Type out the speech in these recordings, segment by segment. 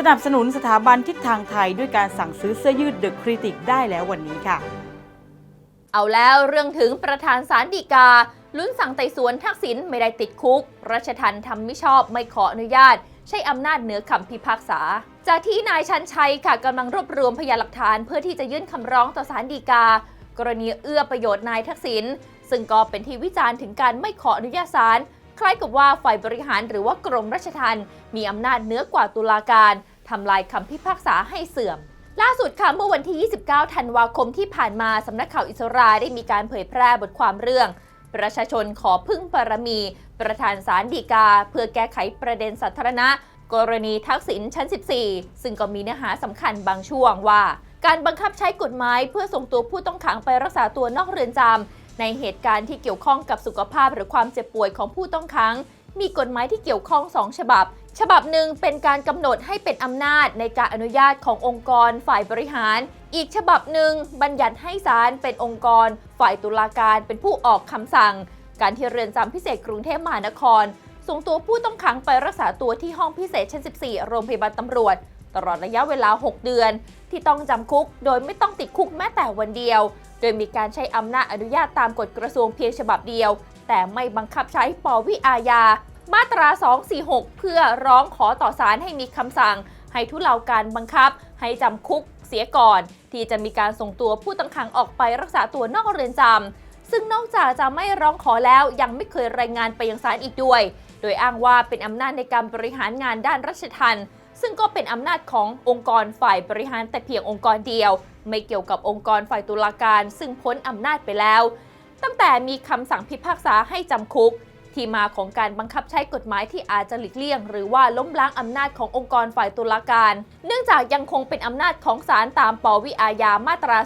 สนับสนุนสถาบันทิศทางไทยด้วยการสั่งซื้อเสื้อยืดเดอะคริติกได้แล้ววันนี้ค่ะ เอาแล้วเรื่องถึงประธานศาลฎีกา ลุ้นสั่งไต่สวนทักษิณไม่ได้ติดคุก รัชทันทำไม่ชอบไม่ขออนุญาต ใช้อำนาจเหนือคำพิพากษา จากที่นายชันชัยค่ะกำลังรวบรวมพยานหลักฐานเพื่อที่จะยื่นคำร้องต่อศาลฎีกา กรณีเอื้อประโยชน์นายทักษิณซึ่งก็เป็นที่วิจารณ์ถึงการไม่ขออนุญาตศาล คล้ายกับว่าฝ่ายบริหารหรือว่ากรมราชทัณฑ์มีอำนาจเหนือกว่าตุลาการทำลายคำพิพากษาให้เสื่อมล่าสุดค่ะเมื่อวันที่ 29 ธันวาคมที่ผ่านมา สำนักข่าวอิสราได้มีการเผยแพร่บทความเรื่อง ประชาชนขอพึ่งบารมี ประธานศาลฎีกา เพื่อแก้ไขประเด็นสาธารณะ กรณีทักษิณชั้น 14 ซึ่งก็มีเนื้อหาสำคัญบางช่วงว่า การบังคับใช้กฎหมายเพื่อส่งตัวผู้ต้องขังไปรักษาตัวนอกเรือนจำ ในเหตุการณ์ที่เกี่ยวข้องกับสุขภาพหรือความเจ็บป่วยของผู้ต้องขัง มีกฎหมายที่เกี่ยวข้อง 2 ฉบับ ฉบับหนึ่งเป็นการกำหนดให้เป็นอำนาจในการอนุญาตขององค์กรฝ่ายบริหาร อีกฉบับหนึ่งบัญญัติให้ศาลเป็นองค์กร ฝ่ายตุลาการเป็นผู้ออกคำสั่ง การที่เรือนจำพิเศษกรุงเทพมหานครส่งตัวผู้ต้องขังไปรักษาตัวที่ห้องพิเศษชั้น 14 โรงพยาบาลตำรวจ ตลอดระยะเวลา 6 เดือน ที่ต้องจำคุก โดยไม่ต้องติดคุกแม้แต่วันเดียว โดยมีการใช้อำนาจอนุญาตตามกฎกระทรวงเพียงฉบับเดียว แต่ไม่บังคับใช้ปวิอาญา มาตรา 246 เพื่อร้องขอต่อศาลให้มีคำสั่ง ให้ทุเลาการบังคับ ให้จำคุกเสียก่อน ที่จะมีการส่งตัวผู้ต้องขังออกไปรักษาตัวนอกเรือนจำซึ่งนอกจากจะไม่ร้องขอแล้วยังไม่เคยรายงานไปยังศาลอีกด้วย โดยอ้างว่าเป็นอำนาจในการบริหารงานด้านรัชทัณฑ์ ซึ่งก็เป็นอำนาจขององค์กรฝ่ายบริหารแต่เพียงองค์กรเดียว ไม่เกี่ยวกับองค์กรฝ่ายตุลาการ ซึ่งพ้นอำนาจไปแล้ว ตั้งแต่มีคำสั่งพิพากษาให้จำคุก ที่มาของการบังคับใช้กฎหมายที่อาจจะหลีกเลี่ยง หรือว่าล้มล้างอำนาจขององค์กรฝ่ายตุลาการ เนื่องจากยังคงเป็นอำนาจของศาลตามปวิอาญามาตรา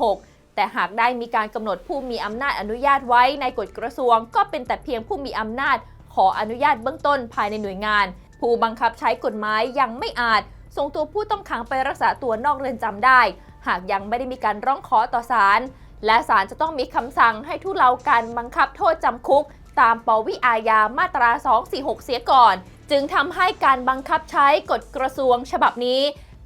246แต่หากได้มีการกำหนดผู้มีอำนาจอนุญาตไว้ในกฎกระทรวง ก็เป็นแต่เพียงผู้มีอำนาจ ขออนุญาตเบื้องต้นภายในหน่วยงาน ผู้บังคับใช้กฎหมายยังไม่อาจ ส่งตัวผู้ต้องขังไปรักษาตัวนอกเรือนจำได้ หากยังไม่ได้มีการร้องขอต่อศาลและศาลจะต้องมีคำสั่งให้ทุเลาการบังคับโทษจำคุก ตามปวิอาญามาตรา 246 เสียก่อน จึงทำให้การบังคับใช้กฎกระทรวงฉบับนี้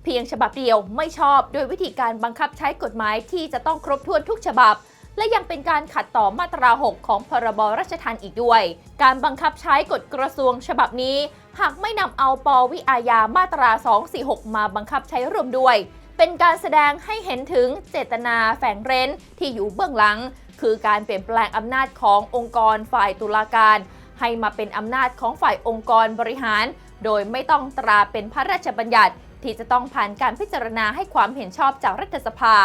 เพียงฉบับเดียวไม่ชอบโดยวิธีการบังคับใช้กฎหมายที่จะต้องครบถ้วนทุกฉบับ และยังเป็นการขัดต่อมาตรา 6 ของพรบราชทัณฑ์อีกด้วย การบังคับใช้กฎกระทรวงฉบับนี้ หากไม่นำเอาปวิอาญามาตรา 246 มาบังคับใช้รวมด้วย เป็นการแสดงให้เห็นถึงเจตนาแฝงเร้นที่อยู่เบื้องหลัง คือการเปลี่ยนแปลงอำนาจขององค์กรฝ่ายตุลาการ ให้มาเป็นอำนาจของฝ่ายองค์กรบริหาร โดยไม่ต้องตราเป็นพระราชบัญญัติที่จะต้องผ่านการพิจารณาให้ความเห็นชอบจากรัฐสภา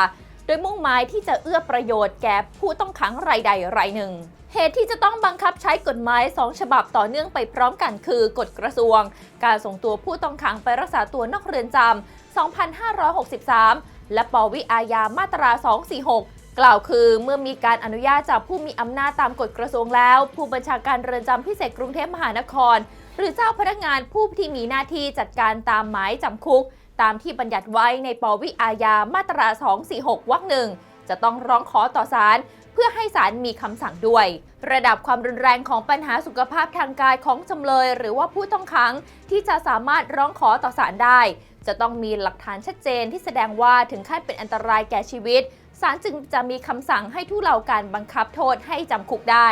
โดยมุ่งหมายที่จะเอื้อประโยชน์แก่ผู้ต้องขังรายใดรายหนึ่ง เหตุที่จะต้องบังคับใช้กฎหมาย 2 ฉบับต่อเนื่องไปพร้อมกันคือกฎกระทรวง การส่งตัวผู้ต้องขังไปรักษาตัวนอกเรือนจำ 2563 และปวิอาญามาตรา 246กล่าวคือเมื่อมีการอนุญาตจากผู้มีอำนาจตามกฎกระทรวงแล้ว ผู้บัญชาการเรือนจำพิเศษกรุงเทพมหานคร หรือเจ้าพนักงานผู้ที่มีหน้าที่จัดการตามหมายจำคุก ตามที่บัญญัติไว้ในปวิอาญามาตรา 246 วรรคหนึ่งจะต้องร้องขอต่อศาลเพื่อให้ศาลมีคำสั่งด้วย ระดับความรุนแรงของปัญหาสุขภาพทางกายของจำเลย หรือว่าผู้ต้องขังที่จะสามารถร้องขอต่อศาลได้ จะต้องมีหลักฐานชัดเจนที่แสดงว่าถึงขั้นเป็นอันตรายแก่ชีวิตศาลจึงจะมีคำสั่งให้ทุเลาการบังคับโทษให้จำคุกได้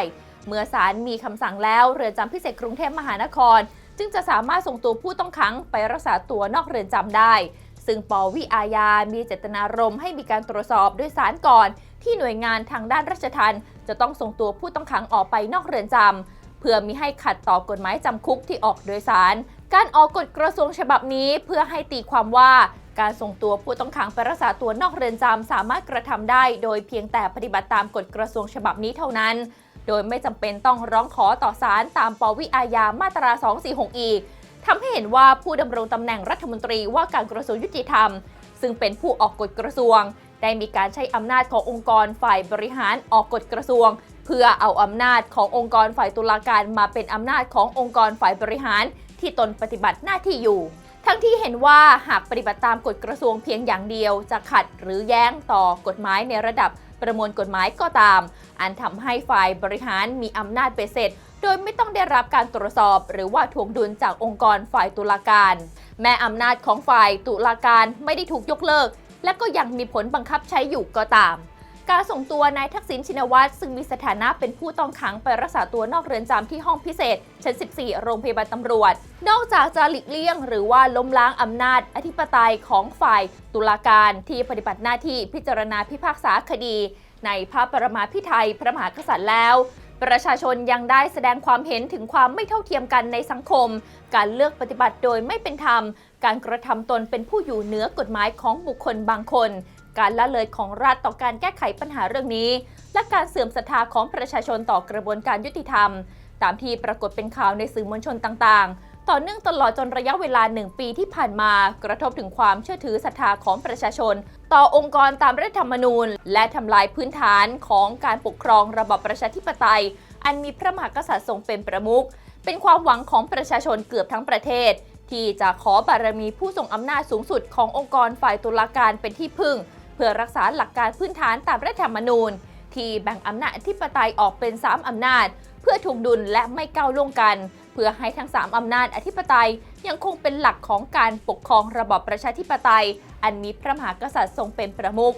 เมื่อศาลมีคำสั่งแล้วเรือนจำพิเศษกรุงเทพมหานคร จึงจะสามารถส่งตัวผู้ต้องขังไปรักษาตัวนอกเรือนจำได้ ซึ่งปวิอาญา มีเจตนารมณ์ให้มีการตรวจสอบด้วยศาลก่อน ที่หน่วยงานทางด้านราชทัณฑ์จะต้องส่งตัวผู้ต้องขังออกไปนอกเรือนจำเพื่อมิให้ขัดต่อกฎหมายจำคุกที่ออกโดยสาร การออกกฎกระทรวงฉบับนี้เพื่อให้ตีความว่าการส่งตัวผู้ต้องขังไปรักษาตัวนอกเรือนจำสามารถกระทำได้ โดยเพียงแต่ปฏิบัติตามกฎกระทรวงฉบับนี้เท่านั้น โดยไม่จำเป็นต้องร้องขอต่อศาลตามปวิอาญามาตรา 246 อีกทำให้เห็นว่าผู้ดำรงตำแหน่งรัฐมนตรีว่าการกระทรวงยุติธรรม ซึ่งเป็นผู้ออกกฎกระทรวง ได้มีการใช้อำนาจขององค์กรฝ่ายบริหารออกกฎกระทรวง เพื่อเอาอำนาจขององค์กรฝ่ายตุลาการมาเป็นอำนาจขององค์กรฝ่ายบริหาร ที่ตนปฏิบัติหน้าที่อยู่ ทั้งที่เห็นว่าหากปฏิบัติตามกฎกระทรวงเพียงอย่างเดียวจะขัดหรือแย้งต่อกฎหมายในระดับ ประมวลกฎหมายก็ตาม อันทำให้ฝ่ายบริหารมีอำนาจเบ็ดเสร็จ โดยไม่ต้องได้รับการตรวจสอบ หรือว่าทวงดุลจากองค์กรฝ่ายตุลาการ แม้อำนาจของฝ่ายตุลาการไม่ได้ถูกยกเลิก และก็ยังมีผลบังคับใช้อยู่ก็ตาม การส่งตัวนายทักษิณชินวัตรซึ่งมีสถานะเป็นผู้ต้องขังไปรักษาตัวนอกเรือนจำที่ห้องพิเศษ ชั้น 14 โรงพยาบาลตำรวจ นอกจากจะหลีกเลี่ยง หรือว่าล้มล้างอำนาจ อธิปไตยของฝ่ายตุลาการที่ปฏิบัติหน้าที่พิจารณาพิพากษาคดี ในพระปรมาภิไธยพระมหากษัตริย์แล้วประชาชนยังได้แสดงความเห็นถึงความไม่เท่าเทียมกันในสังคม การเลือกปฏิบัติโดยไม่เป็นธรรม การกระทำตนเป็นผู้อยู่เหนือกฎหมายของบุคคลบางคน การละเลยของรัฐต่อการแก้ไขปัญหาเรื่องนี้ และการเสื่อมศรัทธาของประชาชนต่อกระบวนการยุติธรรม ตามที่ปรากฏเป็นข่าวในสื่อมวลชนต่างๆ ต่อเนื่องตลอดจนระยะเวลาหนึ่งปีที่ผ่านมา กระทบถึงความเชื่อถือศรัทธาของประชาชน ต่อองค์กรตามรัฐธรรมนูญ และทำลายพื้นฐานของการปกครองระบอบประชาธิปไตย อันมีพระมหากษัตริย์ทรงเป็นประมุขเป็นความหวังของประชาชนเกือบทั้งประเทศ ที่จะขอบารมีผู้ทรงอำนาจสูงสุดขององค์กรฝ่ายตุลาการเป็นที่พึ่ง เพื่อรักษาหลักการพื้นฐานตามรัฐธรรมนูญ ที่แบ่งอำนาจอธิปไตยออกเป็น 3 อำนาจ เพื่อถูกดุลและไม่ก้าวล่วงกัน เพื่อให้ทั้ง 3 อำนาจอธิปไตยยังคงเป็นหลักของการปกครองระบอบประชาธิปไตย อันมีพระมหากษัตริย์ทรงเป็นประมุข